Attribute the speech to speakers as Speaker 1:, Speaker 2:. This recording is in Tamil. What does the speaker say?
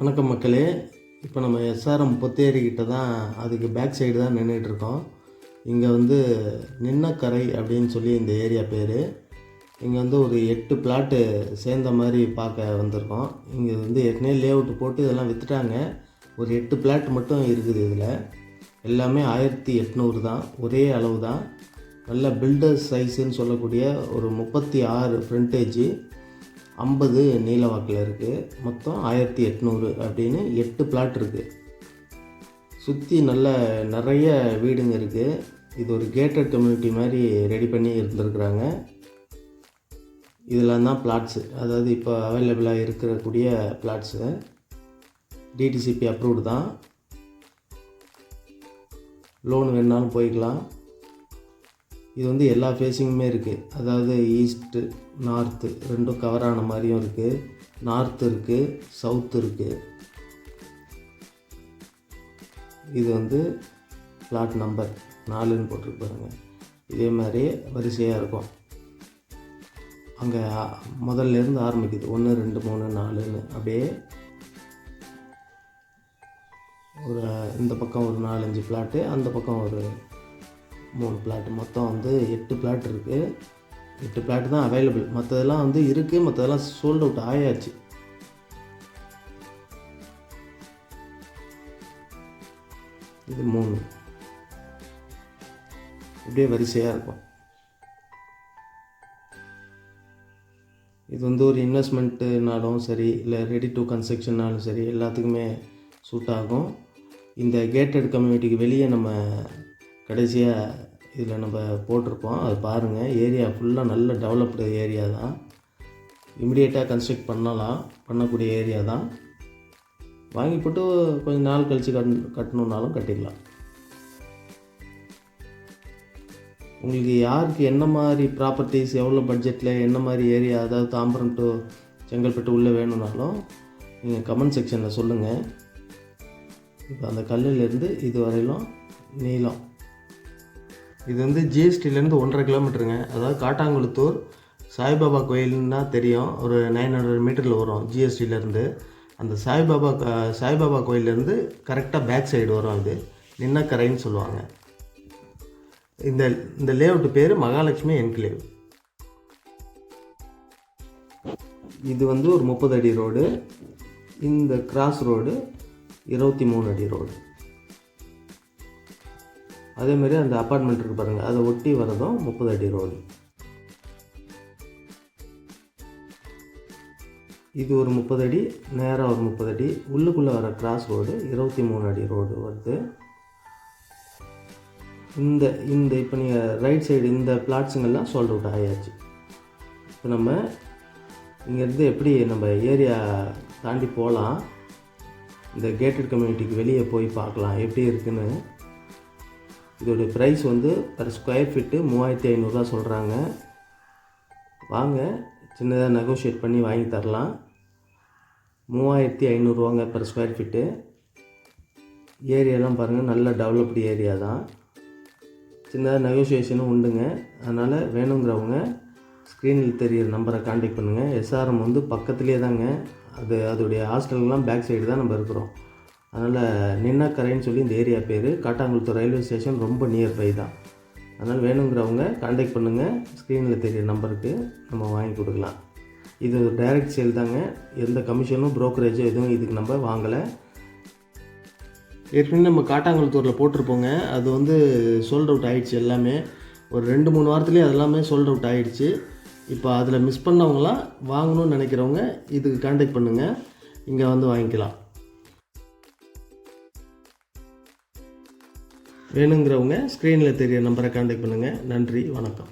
Speaker 1: வணக்கம் மக்களே. இப்போ நம்ம எஸ்ஆர்எம் பொத்தேரி தான் அதுக்கு பேக் சைடு தான் நின்றுட்டு இருக்கோம். இங்கே வந்து நின்னக்கரை அப்படின்னு சொல்லி இந்த ஏரியா பேர். இங்கே வந்து ஒரு எட்டு பிளாட்டு சேர்ந்த மாதிரி பார்க்க வந்திருக்கோம். இங்கே வந்து ஏற்கனவே லே அவுட் போட்டு இதெல்லாம் விற்றுட்டாங்க ஒரு எட்டு பிளாட் மட்டும் இருக்குது இதில். எல்லாமே ஆயிரத்தி எட்நூறு தான். ஒரே அளவு தான். நல்ல பில்டர் சைஸுன்னு சொல்லக்கூடிய ஒரு முப்பத்தி ஆறு ஃப்ரண்டேஜ் ஐம்பது நீளவாக்கில் இருக்குது மொத்தம் ஆயிரத்தி எட்நூறு அப்படின்னு எட்டு பிளாட் இருக்குது சுற்றி நல்ல நிறைய வீடுங்க இருக்குது இது ஒரு கேட்டட் கம்யூனிட்டி மாதிரி ரெடி பண்ணி இருந்திருக்கிறாங்க. இதெல்லாம் தான் பிளாட்ஸு அதாவது இப்போ அவைலபிளாக இருக்கக்கூடிய பிளாட்ஸு டிடிசிபி அப்ரூவ்டு தான். லோன் வேணுனாலும் போய்க்கலாம். இது வந்து எல்லா ஃபேஸிங்குமே இருக்குது அதாவது ஈஸ்ட்டு நார்த்து ரெண்டும் கவர் ஆன மாதிரியும் இருக்குது நார்த்து இருக்குது சவுத்து இருக்குது இது வந்து பிளாட் நம்பர் நாலுன்னு போட்டுருக்கு பாருங்கள் இதே மாதிரி வரிசையாக இருக்கும். அங்கே முதல்ல இருந்து ஆரம்பிக்குது. ஒன்று ரெண்டு மூணு நாலுன்னு. அப்படியே ஒரு இந்த பக்கம் ஒரு நாலஞ்சு ஃப்ளாட்டு அந்த பக்கம் ஒரு மூணு பிளாட் மொத்தம் வந்து எட்டு பிளாட் இருக்குது எட்டு பிளாட் தான் அவைலபிள் மற்றதெல்லாம் வந்து இருக்குது மற்றதெல்லாம் சோல்ட் அவுட் ஆயாச்சு. இது மூணு. இப்படியே வரிசையாக இருக்கும். இது வந்து ஒரு இன்வெஸ்ட்மெண்ட்டுனாலும் சரி இல்லை ரெடி டு கன்ஸ்ட்ரக்ஷன்னாலும் சரி எல்லாத்துக்குமே சூட் ஆகும். இந்த கேட்டட் கம்யூனிட்டிக்கு வெளியே நம்ம கடைசியாக இதில் நம்ம போட்டிருப்போம். அது பாருங்கள் ஏரியா ஃபுல்லாக நல்ல டெவலப்டு ஏரியா தான். இமிடியேட்டாக கன்ஸ்ட்ரக்ட் பண்ணலாம் பண்ணக்கூடிய ஏரியா தான். வாங்கி போட்டு கொஞ்சம் நாள் கழித்து கட் கட்டணுன்னாலும் கட்டிடலாம் உங்களுக்கு யாருக்கு என்ன மாதிரி ப்ராப்பர்ட்டிஸ் எவ்வளோ பட்ஜெட்டில் என்ன மாதிரி ஏரியா அதாவது தாம்பரம் டு செங்கல்பட்டு உள்ளே வேணும்னாலும் நீங்கள் கமெண்ட் செக்ஷனில் சொல்லுங்கள் இப்போ அந்த கல்லிலேருந்து இது வரையிலும் நீளம். இது வந்து ஜிஎஸ்டிலேருந்து ஒன்றரை கிலோமீட்டருங்க. அதாவது காட்டாங்குளத்தூர் சாய்பாபா கோயில்னா தெரியும். ஒரு நைன் ஹண்ட்ரட் மீட்டரில் வரும் ஜிஎஸ்டிலேருந்து அந்த சாய்பாபா க- சாய்பாபா கோயிலேருந்து கரெக்டாக பேக் சைடு வரும் அது. நின்னக்கரைன்னு சொல்லுவாங்க. இந்த இந்த லேஅவுட் பேர் மகாலட்சுமி என்க்ளேவ் இது வந்து ஒரு முப்பது அடி ரோடு இந்த கிராஸ் ரோடு இருபத்தி மூணு அடி ரோடு அதேமாரி அந்த அப்பார்ட்மெண்ட் இருக்குது பாருங்கள் அதை ஒட்டி வரதும் முப்பது அடி ரோடு இது ஒரு முப்பது அடி நேராக ஒரு முப்பது அடி உள்ளுக்குள்ளே வர கிராஸ் ரோடு இருபத்தி மூணு அடி ரோடு வருது. இந்த இந்த இப்போ நீங்கள் ரைட் சைடு இந்த பிளாட்ஸுங்கெல்லாம் சோல்ட் அவுட் ஆயாச்சு. இப்போ நம்ம இங்கேருந்து எப்படி நம்ம ஏரியா தாண்டி போகலாம் இந்த கேட்டட் கம்யூனிட்டிக்கு வெளியே போய் பார்க்கலாம் எப்படி இருக்குன்னு இதோடைய ப்ரைஸ் வந்து பர் ஸ்கொயர் ஃபீட்டு மூவாயிரத்தி ஐநூறுரூவா சொல்கிறாங்க வாங்க சின்னதாக நெகோஷியேட் பண்ணி வாங்கி தரலாம். மூவாயிரத்தி ஐநூறுரூவாங்க பர் ஸ்கொயர் ஃபீட்டு ஏரியாலாம் பாருங்கள் நல்ல டெவலப்டு ஏரியா தான். சின்னதாக நெகோஷியேஷனும் உண்டுங்க. அதனால் வேணுங்கிறவங்க ஸ்க்ரீனில் தெரியிற நம்பரை காண்டாக்ட் பண்ணுங்கள் எஸ்ஆர்எம் வந்து பக்கத்துலேயே தாங்க. அது அதோடைய ஹாஸ்டல்லாம் பேக் சைடு தான் நம்ம இருக்கிறோம். அதனால் நின்னக்கரைன்னு சொல்லி இந்த ஏரியா பேர். காட்டாங்குளத்தூர் ரயில்வே ஸ்டேஷன் ரொம்ப நியர்பை தான். அதனால் வேணுங்கிறவங்க காண்டாக்ட் பண்ணுங்கள் ஸ்க்ரீனில் தெரிய நம்பருக்கு நம்ம வாங்கி கொடுக்கலாம். இது ஒரு டைரக்ட் சேல் தாங்க. எந்த கமிஷனும் ப்ரோக்கரேஜோ எதுவும் இதுக்கு நம்ம வாங்கலை. ஏற்கனவே நம்ம காட்டாங்குளத்தூரில் போட்டிருப்போங்க. அது வந்து சோல்ட் அவுட் ஆகிடுச்சு எல்லாமே. ஒரு ரெண்டு மூணு வாரத்துலேயே அதெல்லாமே சோல்ட் அவுட் ஆகிடுச்சு இப்போ அதில் மிஸ் பண்ணவங்களாம் வாங்கணும்னு நினைக்கிறவங்க இதுக்கு காண்டாக்ட் பண்ணுங்கள் இங்கே வந்து வாங்கிக்கலாம். வேணுங்கிறவங்க ஸ்க்ரீனில் தெரிய நம்பரை காண்டாக்ட் பண்ணுங்கள் நன்றி வணக்கம்.